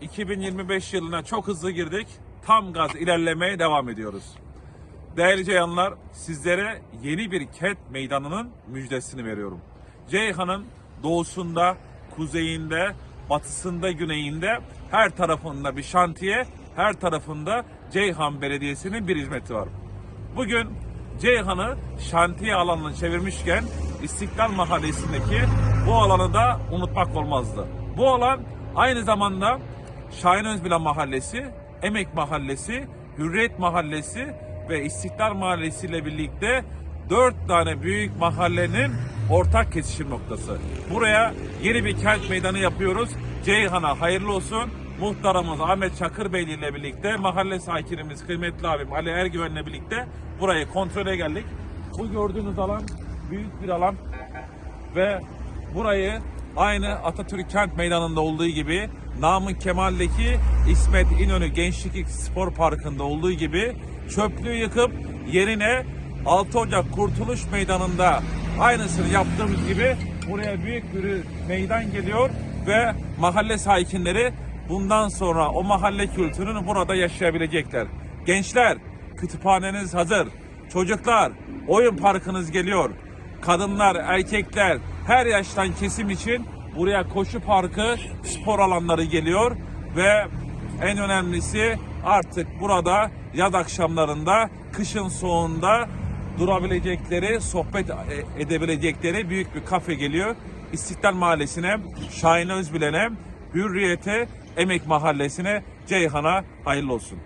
2025 yılına çok hızlı girdik. Tam gaz ilerlemeye devam ediyoruz. Değerli Ceyhanlar, sizlere yeni bir kent meydanının müjdesini veriyorum. Ceyhan'ın doğusunda, kuzeyinde, batısında, güneyinde her tarafında bir şantiye, her tarafında Ceyhan Belediyesi'nin bir hizmeti var. Bugün Ceyhan'ı şantiye alanına çevirmişken İstiklal Mahallesi'ndeki bu alanı da unutmak olmazdı. Bu alan aynı zamanda Şahin Özbilen Mahallesi, Emek Mahallesi, Hürriyet Mahallesi ve İstiklal Mahallesi ile birlikte dört tane büyük mahallenin ortak kesişim noktası. Buraya yeni bir kent meydanı yapıyoruz. Ceyhan'a hayırlı olsun. Muhtarımız Ahmet Çakır Bey ile birlikte mahalle sakinimiz kıymetli abim Ali Ergüven'le birlikte burayı kontrole geldik. Bu gördüğünüz alan büyük bir alan ve burayı aynı Atatürk Kent Meydanı'nda olduğu gibi Namık Kemal'deki İsmet İnönü Gençlik Spor Parkı'nda olduğu gibi çöplüğü yıkıp yerine 6 Ocak Kurtuluş Meydanı'nda aynısını yaptığımız gibi buraya büyük bir meydan geliyor ve mahalle sakinleri bundan sonra o mahalle kültürünü burada yaşayabilecekler. Gençler kütüphaneniz hazır. Çocuklar oyun parkınız geliyor kadınlar, erkekler, her yaştan kesim için buraya koşu parkı, spor alanları geliyor ve en önemlisi artık burada yaz akşamlarında, kışın soğuğunda durabilecekleri, sohbet e- edebilecekleri büyük bir kafe geliyor. İstiklal Mahallesi'ne, Şahin Özbilen'e, Hürriyet'e, Emek Mahallesi'ne, Ceyhan'a hayırlı olsun.